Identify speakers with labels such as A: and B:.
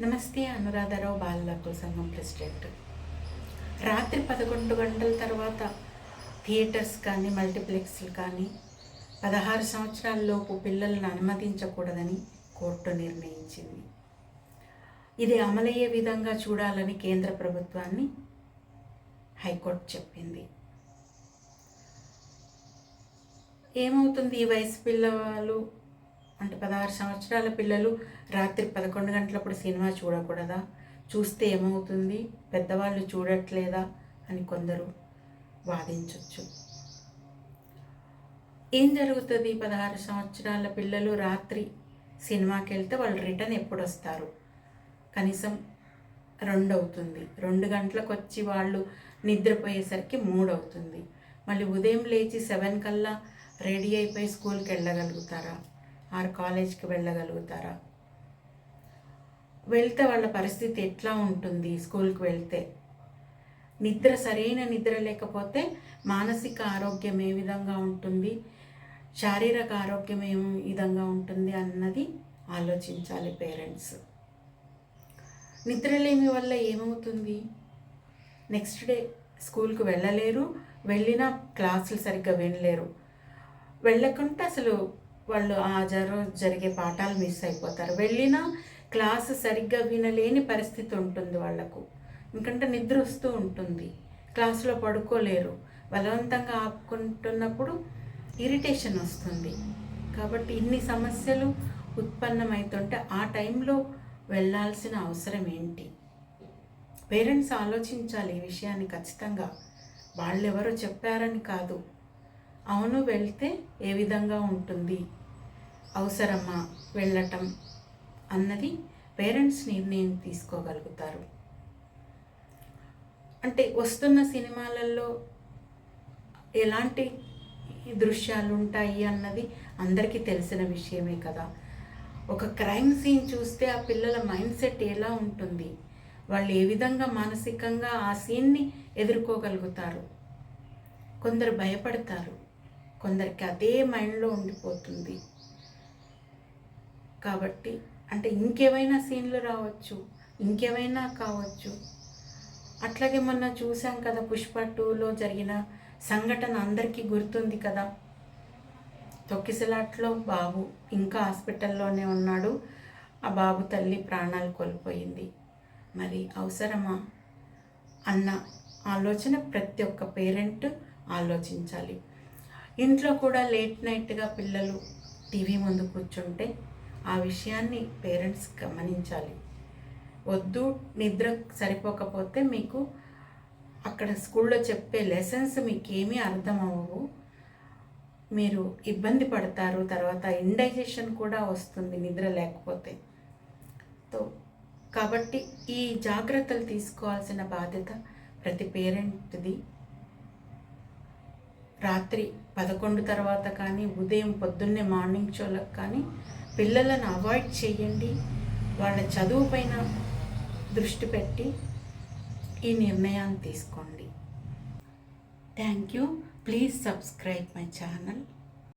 A: నమస్తే అనురాధారావు బాలకుల సంఘం ప్రెసిడెంట్. రాత్రి పదకొండు గంటల తర్వాత థియేటర్స్ కానీ మల్టీప్లెక్స్లు కానీ పదహారు సంవత్సరాలలోపు పిల్లలను అనుమతించకూడదని కోర్టు నిర్ణయించింది. ఇది అమలయ్యే విధంగా చూడాలని కేంద్ర ప్రభుత్వాన్ని హైకోర్టు చెప్పింది. ఏమవుతుంది ఈ వయసు పిల్లలు? అంటే పదహారు సంవత్సరాల పిల్లలు రాత్రి పదకొండు గంటలప్పుడు సినిమా చూడకూడదా? చూస్తే ఏమవుతుంది? పెద్దవాళ్ళు చూడట్లేదా? అని కొందరు వాదించవచ్చు ఏం జరుగుతుంది? పదహారు సంవత్సరాల పిల్లలు రాత్రి సినిమాకి వెళ్తే వాళ్ళు రిటర్న్ ఎప్పుడు వస్తారు కనీసం రెండు అవుతుంది రెండు గంటలకు వచ్చి వాళ్ళు నిద్రపోయేసరికి మూడు అవుతుంది మళ్ళీ ఉదయం లేచి సెవెన్ కల్లా రెడీ అయిపోయి స్కూల్కి వెళ్ళగలుగుతారా ఆరు కాలేజ్కి వెళ్ళగలుగుతారా? వెళ్తే వాళ్ళ పరిస్థితి ఎట్లా ఉంటుంది స్కూల్కి వెళ్తే? నిద్ర సరైన నిద్ర లేకపోతే మానసిక ఆరోగ్యం ఏ విధంగా ఉంటుంది? శారీరక ఆరోగ్యం ఏ విధంగా ఉంటుంది అన్నది ఆలోచించాలి పేరెంట్స్. నిద్రలేమి వల్ల ఏమవుతుంది? నెక్స్ట్ డే స్కూల్కి వెళ్ళలేరు వెళ్ళినా క్లాసులు సరిగ్గా వినలేరు. వెళ్ళకుంటే అసలు వాళ్ళు ఆ జరు జరిగే పాఠాలు మిస్ అయిపోతారు. వెళ్ళినా క్లాసు సరిగ్గా వినలేని పరిస్థితి ఉంటుంది వాళ్ళకు ఎందుకంటే నిద్ర వస్తూ ఉంటుంది. క్లాసులో పడుకోలేరు. బలవంతంగా ఆపుకుంటున్నప్పుడు ఇరిటేషన్ వస్తుంది. కాబట్టి ఇన్ని సమస్యలు ఉత్పన్నమవుతుంటే ఆ టైంలో వెళ్ళాల్సిన అవసరం ఏంటి? పేరెంట్స్ ఆలోచించాలి ఈ విషయాన్ని ఖచ్చితంగా. వాళ్ళు ఎవరో చెప్పారని కాదు. అవును వెళ్తే ఏ విధంగా ఉంటుంది? అవసరమా? వెళ్ళటం అన్నది పేరెంట్స్ నిర్ణయం తీసుకోగలుగుతారు. అంటే వస్తున్న సినిమాలలో ఎలాంటి దృశ్యాలు ఉంటాయి అన్నది అందరికీ తెలిసిన విషయమే కదా. ఒక క్రైమ్ సీన్ చూస్తే ఆ పిల్లల మైండ్ సెట్ ఎలా ఉంటుంది? వాళ్ళు ఏ విధంగా మానసికంగా ఆ సీన్ని ఎదుర్కోగలుగుతారు? కొందరు భయపడతారు. కొందరికి అదే మైండ్లో ఉండిపోతుంది. కాబట్టి అంటే ఇంకేమైనా సీన్లు రావచ్చు ఇంకేమైనా కావచ్చు. అట్లాగే మొన్న చూసాం కదా పుష్ప టూలో జరిగిన సంఘటన అందరికీ గుర్తుంది కదా? తొక్కిసలాట్లో బాబు ఇంకా హాస్పిటల్లోనే ఉన్నాడు. ఆ బాబు తల్లి ప్రాణాలు కోల్పోయింది. మరి అవసరమా? అన్న ఆలోచన ప్రతి ఒక్క పేరెంట్ ఆలోచించాలి. ఇంట్లో కూడా లేట్ నైట్గా పిల్లలు టీవీ ముందు కూర్చుంటే ఆ విషయాన్ని పేరెంట్స్ గమనించాలి. వద్దు నిద్ర సరిపోకపోతే మీకు అక్కడ స్కూల్లో చెప్పే లెసన్స్ మీకు ఏమీ అర్థం అవ్వవు మీరు ఇబ్బంది పడతారు తర్వాత ఇండైజెషన్ కూడా వస్తుంది నిద్ర లేకపోతే. తో కాబట్టి ఈ జాగ్రత్తలు తీసుకోవాల్సిన బాధ్యత ప్రతి పేరెంట్ది రాత్రి పదకొండు తర్వాత కానీ ఉదయం పొద్దున్నే మార్నింగ్ షోలకు కానీ పిల్లలను అవాయిడ్ చేయండి. వాళ్ళ చదువు పైన దృష్టి పెట్టి ఈ నిర్ణయాన్ని తీసుకోండి. Thank you. Please subscribe my channel.